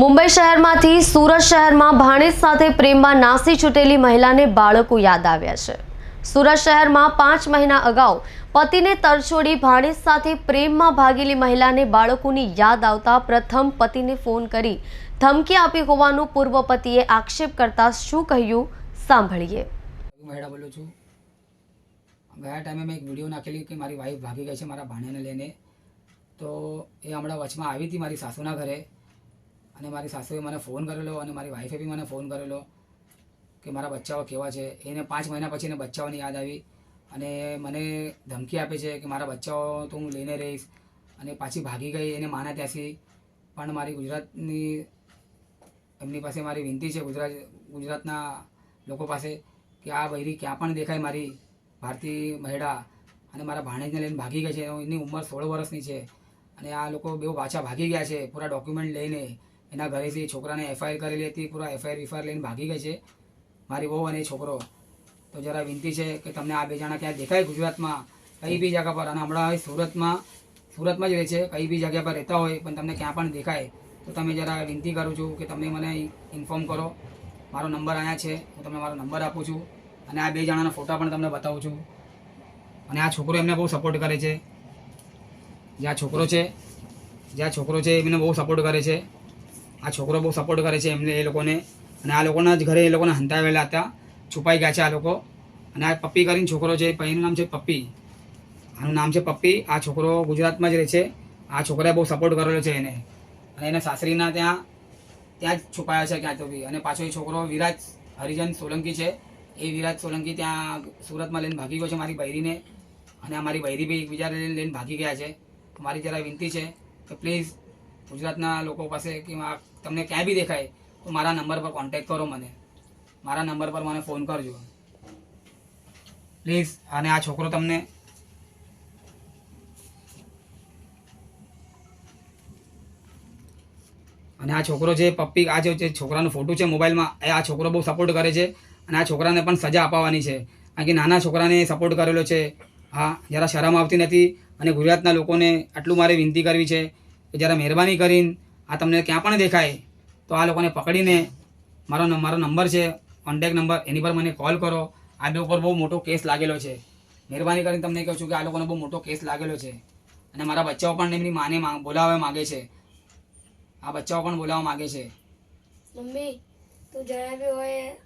મુંબઈ શહેરમાંથી સુરત શહેરમાં ભાણેજ સાથે પ્રેમમાં નાસી છૂટેલી મહિલાને બાળકો યાદ આવ્યા છે. સુરત શહેરમાં પાંચ મહિના અગાઉ પતિને તરછોડી ભાણેજ સાથે પ્રેમમાં ભાગેલી મહિલાને બાળકોની યાદ આવતા પ્રથમ પતિને ફોન કરી ધમકી આપી હોવાનું પૂર્વ પતિએ આક્ષેપ કરતા શું કહ્યું સાંભળીએ. ગયા ટાઈમે મેં એક વીડિયો નાખેલી કે મારી વાઈફ ભાગી ગઈ છે મારા ભાણેને લઈને. તો એ હમણાં વચમાં આવી હતી મારી સાસુના ઘરે. અને મારી સાસુએ મને ફોન કરેલો અને મારી વાઈફે બી મને ફોન કરેલો કે મારા બચ્ચાઓ કેવા છે. એને પાંચ મહિના પછી એને બચ્ચાઓની યાદ આવી અને મને ધમકી આપે છે કે મારા બચ્ચાઓ તો હું લઈને રહીશ અને પાછી ભાગી ગઈ એને માના ત્યાંથી. પણ મારી ગુજરાતની, એમની પાસે મારી વિનંતી છે ગુજરાત, ગુજરાતના લોકો પાસે કે આ બૈરી ક્યાં પણ દેખાય મારી ભારતીય મહિલા અને મારા ભાણેજને લઈને ભાગી ગઈ છે. એની ઉંમર સોળ વર્ષની છે અને આ લોકો બેઉ પાછા ભાગી ગયા છે. પૂરા ડોક્યુમેન્ટ લઈને એના ઘરેથી છોકરાને એફઆઈઆર કરેલી હતી, પૂરા એફઆઈઆર વિફઆઈઆર લઈને ભાગી ગઈ છે. મારી વહુ અને એ છોકરો. તો જરા વિનંતી છે કે તમને આ બે જણા ક્યાં દેખાય ગુજરાતમાં, કઈ બી જગ્યા પર. અને હમણાં સુરતમાં સુરતમાં જ રહે છે, કઈ બી જગ્યા પર રહેતા હોય, પણ તમને ક્યાં પણ દેખાય. તો તમે જરા વિનંતી કરું છું કે તમે મને ઇન્ફોર્મ કરો. મારો નંબર અહીંયા છે, હું તમને મારો નંબર આપું છું. અને આ બે જણાના ફોટા પણ તમને બતાવું છું. અને આ છોકરો એમને બહુ સપોર્ટ કરે છે. જે આ છોકરો છે, જે આ છોકરો છે એમને બહુ સપોર્ટ કરે છે. આ છોકરો બહુ સપોર્ટ કરે છે એમને એ લોકોને. અને આ લોકોના જ ઘરે એ લોકોને હંતાવેલા હતા. છુપાઈ ગયા છે આ લોકો. અને આ પપ્પી કરીને છોકરો છે એનું નામ છે પપ્પી. આનું નામ છે પપ્પી. આ છોકરો ગુજરાતમાં જ રહે છે. આ છોકરાએ બહુ સપોર્ટ કરેલો છે એને. અને એના સાસરીના ત્યાં ત્યાં જ છુપાયા છે ક્યાં તો બી. અને પાછો એ છોકરો વિરાજ હરિજન સોલંકી છે. એ વિરાજ સોલંકી ત્યાં સુરતમાં લઈને ભાગી ગયો છે મારી બૈરીને. અને આ મારી બૈરી બી એકબીજા લઈને ભાગી ગયા છે. મારી જરા વિનંતી છે કે પ્લીઝ ગુજરાતના લોકો પાસે કે આ તમને ક્યાંય બી દેખાય, તો મારા નંબર પર કોન્ટેક કરો મને. મારા નંબર પર મને ફોન કરજો. પ્લીઝ અને આ છોકરો તમને અને આ છોકરો છે પપ્પી, આ જે જે છોકરાનો ફોટો છે મોબાઈલમાં એ આ છોકરો બહુ સપોર્ટ કરે છે અને આ છોકરાને પણ સજા અપાવવાની છે. કારણ કે નાના છોકરાને સપોર્ટ કરેલો છે. હા, જરા શરમ આવતી નથી અને ગુજરાતના લોકોને આટલું મારે વિનંતી કરવી છે કે જરા મહેરબાની કરીને આ તમને ક્યાં પણ દેખાય, તો આ લોકોને પકડીને મારો મારો નંબર છે કોન્ટેક નંબર એની પર મને કોલ કરો. આ બે ઉપર બહુ મોટો કેસ લાગેલો છે. મહેરબાની કરીને તમને કહું છું કે આ લોકોનો બહુ મોટો કેસ લાગેલો છે. અને મારા બચ્ચાઓ પણ એમની માને બોલાવવા માગે છે. આ બચ્ચાઓ પણ બોલાવવા માગે છે. મમ્મી, તું જણાવ્યું હોય